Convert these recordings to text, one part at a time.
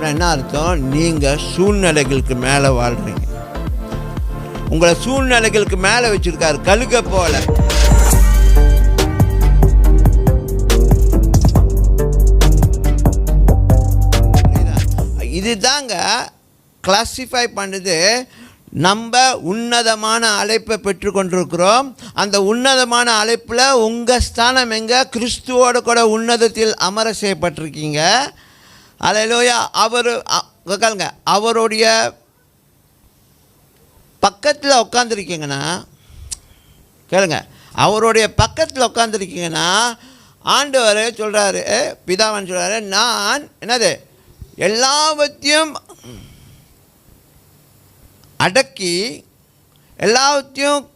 அப்படின்னா என்ன அர்த்தம்? நீங்கள் சூழ்நிலைகளுக்கு மேலே வாழ்கிறீங்க உங்களை சூழ்நிலைகளுக்கு மேலே வச்சுருக்காரு கழுக போல. இதுதாங்க கிளாஸிஃபை பண்ணுது. நம்ம உன்னதமான அழைப்பை பெற்றுக்கொண்டிருக்கிறோம் அந்த உன்னதமான அழைப்பில் உங்கள் ஸ்தானம் எங்கே? கிறிஸ்துவோட கூட உன்னதத்தில் அமர செய்யப்பட்டிருக்கீங்க. அலையிலோயா அவர் அ- கேளுங்க அவருடைய பக்கத்தில் உட்காந்துருக்கீங்கன்னா கேளுங்க. அவருடைய பக்கத்தில் உட்காந்துருக்கீங்கன்னா ஆண்டவர் சொல்கிறாரு பிதாவன் சொல்கிறாரு நான் என்னது? எல்லாவற்றையும் அடக்கி எல்லாத்தையும்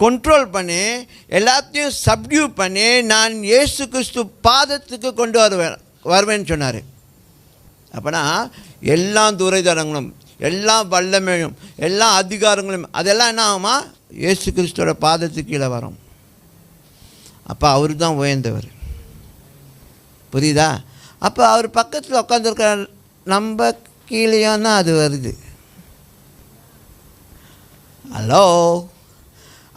கண்ட்ரோல் பண்ணி எல்லாத்தையும் சப்டியூ பண்ணி நான் இயேசு கிறிஸ்து பாதத்துக்கு கொண்டு வருவேன் வருவேன்னு சொன்னார். அப்போனா எல்லா துரைதரங்களும் எல்லா வல்லமையும் எல்லா அதிகாரங்களும் அதெல்லாம் என்ன ஆகுமா? இயேசு கிறிஸ்துவோட பாதத்துக்கு கீழே வரும். அப்போ அவர் தான் உயர்ந்தவர். புரியுதா? அப்போ அவர் பக்கத்தில் உட்காந்துருக்க நம்ம கீழேயும் தான் அது வருது. ஹலோ?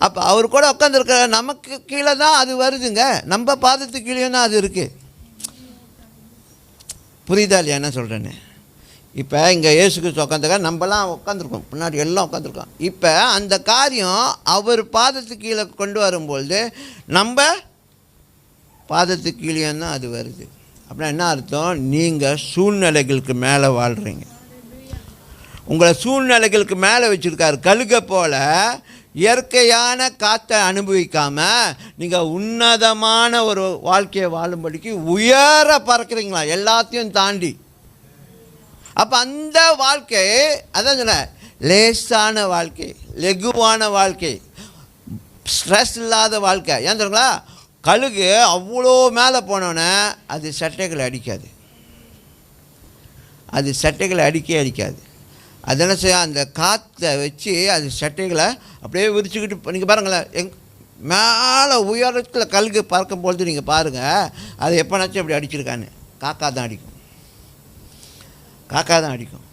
அப்போ அவர் கூட உட்காந்துருக்க நமக்கு கீழே தான் அது வருதுங்க. நம்ம பாதத்துக்கு கீழே தான் அது இருக்குது புரியுதா இல்லையா என்ன சொல்கிறேன்னு இப்போ இங்கே இயேசு கிறிஸ்து நம்மலாம் உட்காந்துருக்கோம் பின்னாடி எல்லாம் உட்காந்துருக்கோம் இப்போ அந்த காரியம் அவர் பாதத்துக்கு கீழே கொண்டு வரும்பொழுது நம்ம பாதத்துக்கு கீழே தான் அது வருது. அப்படின்னா என்ன அர்த்தம்? நீங்கள் சூழ்நிலைகளுக்கு மேலே வாழ்கிறீங்க உங்களை சூழ்நிலைகளுக்கு மேலே வச்சுருக்காரு. கழுக போல இயற்கையான காற்றை அனுபவிக்காமல் நீங்கள் உன்னதமான ஒரு வாழ்க்கையை வாழும்படிக்கு உயர பறக்கிறீங்களா? எல்லாத்தையும் தாண்டி. அப்போ அந்த வாழ்க்கை அதான் சொன்னேன் லேசான வாழ்க்கை லெகுவான வாழ்க்கை ஸ்ட்ரெஸ் இல்லாத வாழ்க்கை. ஏன் தெரியுங்களா? கழுகு அவ்வளோ மேலே போனோன்னே அது சட்டைகளை அடிக்காது. அது சட்டைகளை அடிக்கே அடிக்காது. அது என்ன செய்யும் அந்த காற்றை வச்சு அது சட்டைகளை அப்படியே விரிச்சுக்கிட்டு நீங்கள் பாருங்களேன் எங் மேலே உயரத்தில் கழுகு பார்க்கும்பொழுது நீங்கள் பாருங்கள் அது எப்போனாச்சும் அப்படி அடிச்சிருக்கான்னு. காக்கா தான் அடிக்கும். காக்கா தான் அடிக்கும்.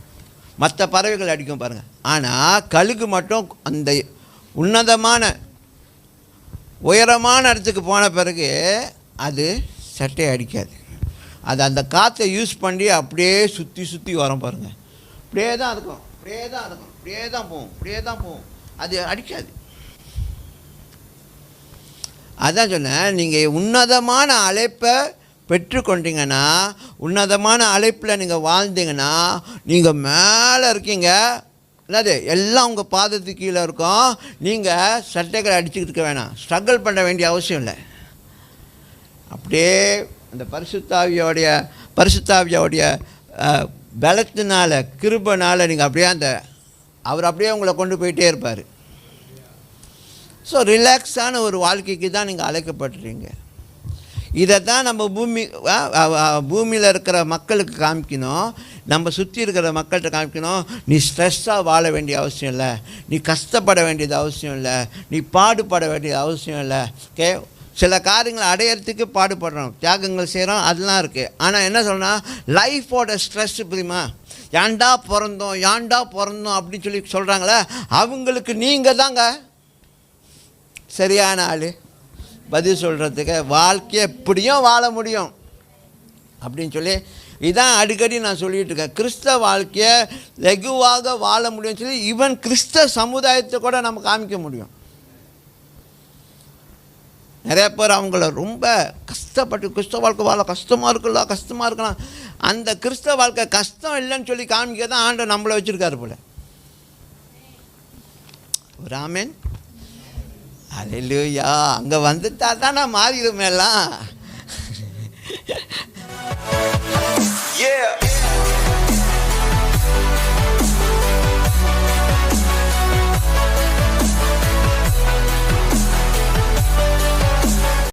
மற்ற பறவைகள் அடிக்கும் பாருங்கள் ஆனால் கழுகு மட்டும் அந்த உன்னதமான உயரமான இடத்துக்கு போன பிறகு அது சட்டையை அடிக்காது. அது அந்த காற்றை யூஸ் பண்ணி அப்படியே சுற்றி சுற்றி வரும் பாருங்கள் இப்படியே தான் இருக்கும் இப்படியே தான் இருக்கும் அப்படியே தான் போகும் அப்படியே தான் போகும். அது அடிக்காது. அதான் சொன்னேன் நீங்கள் உன்னதமான அழைப்பை பெற்றுக்கொண்டீங்கன்னா உன்னதமான அழைப்பில் நீங்கள் வாழ்ந்தீங்கன்னா நீங்கள் மேலே இருக்கீங்க. என்னது எல்லாம் உங்கள் பாதத்துக்கு கீழே இருக்கும். நீங்கள் சட்டைகளை அடிச்சுக்கிட்டு இருக்க வேணாம். ஸ்ட்ரகிள் பண்ண வேண்டிய அவசியம் இல்லை. அப்படியே அந்த பரிசுத்தாவியோடைய பரிசுத்தாவியோடைய பலத்தினால கிருபனால நீங்கள் அப்படியே அந்த அவர் அப்படியே உங்களை கொண்டு போயிட்டே இருப்பார். ஸோ ரிலாக்ஸான ஒரு வாழ்க்கைக்கு தான் நீங்கள் அழைக்கப்பட்டுறீங்க இதை தான் நம்ம பூமி பூமியில் இருக்கிற மக்களுக்கு காமிக்கணும். நம்ம சுற்றி இருக்கிற மக்கள்கிட்ட காமிக்கணும். நீ ஸ்ட்ரெஸ்ஸாக வாழ வேண்டிய அவசியம் இல்லை. நீ கஷ்டப்பட வேண்டியது அவசியம் இல்லை. நீ பாடுபட வேண்டியது அவசியம் இல்லை. கே சில காரியங்களை அடையிறதுக்கு பாடுபடுறோம். தியாகங்கள் செய்கிறோம் அதெல்லாம் இருக்குது ஆனால் என்ன சொல்லணும்னா லைஃபோட ஸ்ட்ரெஸ் புரியுமா? ஏன்டா பிறந்தோம் ஏன்டா பிறந்தோம் அப்படின்னு சொல்லி சொல்கிறாங்களே அவங்களுக்கு நீங்கள் தாங்க. சரியான ஆள். பதில் சொல்கிறதுக்கு வாழ்க்கையை எப்படியும் வாழ முடியும். அப்படின்னு சொல்லி இதான் அடிக்கடி நான் சொல்லிகிட்டு இருக்கேன். கிறிஸ்தவ வாழ்க்கையை லெகுவாக வாழ முடியும்னு சொல்லி ஈவன் கிறிஸ்த சமுதாயத்தை கூட நம்ம காமிக்க முடியும். நிறைய பேர் அவங்கள ரொம்ப கஷ்டப்பட்டு கிறிஸ்தவ வாழ்க்கை வாழ கஷ்டமாக இருக்குல்ல கஷ்டமாக இருக்கலாம். அந்த கிறிஸ்தவ வாழ்க்கை கஷ்டம் இல்லைன்னு சொல்லி காமிக்க தான் ஆண்டவர் நம்மளை வச்சுருக்காரு போல. ராமன் அலையிலூயா அங்கே வந்துட்டா தான் நான் மாறிடுமே எல்லாம் Yeah.